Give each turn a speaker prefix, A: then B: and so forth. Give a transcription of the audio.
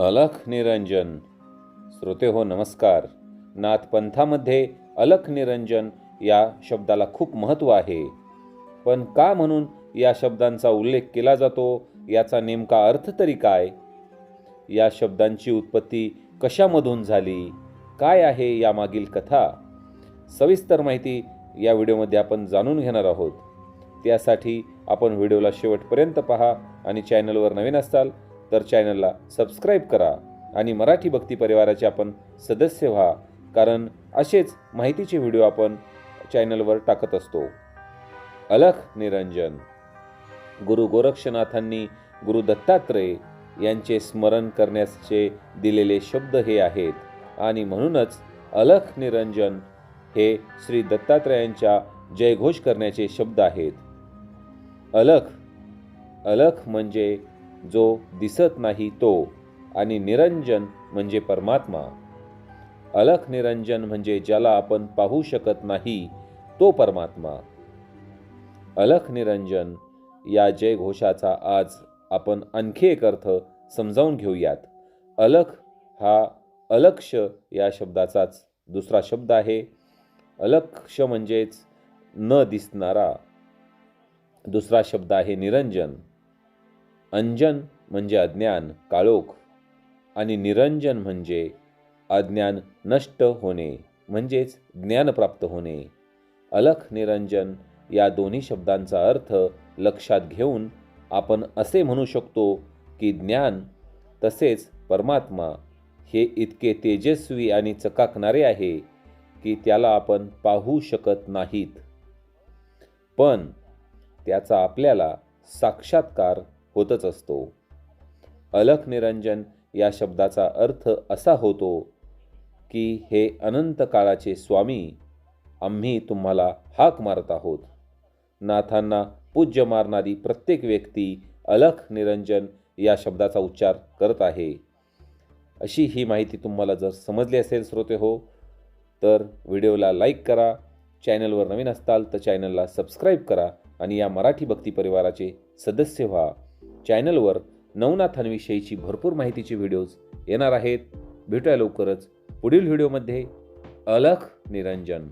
A: अलख निरंजन। श्रोते हो नमस्कार. नाथपंथामध्ये अलख निरंजन या शब्दाला खूप महत्त्व आहे. पण का म्हणून या शब्दांचा उल्लेख केला जातो? याचा नेमका अर्थ तरी काय? या शब्दांची उत्पत्ती कशामधून झाली? काय आहे यामागील कथा? सविस्तर माहिती या व्हिडिओमध्ये आपण जाणून घेणार आहोत. त्यासाठी आपण व्हिडिओला शेवटपर्यंत पहा आणि चॅनलवर नवीन असाल तर चॅनलला सबस्क्राईब करा आणि मराठी भक्ती परिवाराचे आपण सदस्य व्हा कारण असेच माहितीचे व्हिडिओ आपण चॅनलवर टाकत असतो. अलख निरंजन. गुरु गोरक्षनाथांनी गुरु दत्तात्रय यांचे स्मरण करण्याचे दिलेले शब्द हे आहेत आणि म्हणूनच अलख निरंजन हे श्री दत्तात्रयांच्या जयघोष करण्याचे शब्द आहेत. अलख अलख म्हणजे जो दिसत नाही तो आणि निरंजन म्हणजे परमात्मा. अलख निरंजन म्हणजे ज्याला आपण पाहू शकत नाही तो परमात्मा. अलख निरंजन या जयघोषाचा आज आपण आणखी एक अर्थ समजावून घेऊयात. अलख हा अलक्ष या शब्दाचाच दुसरा शब्द आहे. अलक्ष म्हणजेच न दिसणारा. दुसरा शब्द आहे निरंजन. अंजन म्हणजे अज्ञान काळोख. आणि निरंजन म्हणजे अज्ञान नष्ट होणे म्हणजेच ज्ञान प्राप्त होणे. अलख निरंजन या दोन्ही शब्दांचा अर्थ लक्षात घेऊन आपण असे म्हणू शकतो की ज्ञान तसेच परमात्मा हे इतके तेजस्वी आणि चकाकणारे आहे की त्याला आपण पाहू शकत नाहीत. पण त्याचा आपल्याला साक्षात्कार होतच असतो. अलख निरंजन या शब्दाचा अर्थ असा होतो की हे अनंत काळाचे स्वामी आम्ही तुम्हाला हाक मारत आहोत. नाथांना पूज्य मारणारी प्रत्येक व्यक्ती अलख निरंजन या शब्दाचा उच्चार करत आहे. अशी ही माहिती तुम्हाला जर समजली असेल श्रोते हो तर व्हिडिओला लाईक करा चॅनलवर नवीन असताल तर चॅनलला सबस्क्राईब करा आणि या मराठी भक्ती परिवाराचे सदस्य व्हा. चॅनलवर नवनाथांविषयीची भरपूर माहितीचे व्हिडिओज येणार आहेत. भेटूया लवकरच. पुढील व्हिडिओमध्ये अलख निरंजन.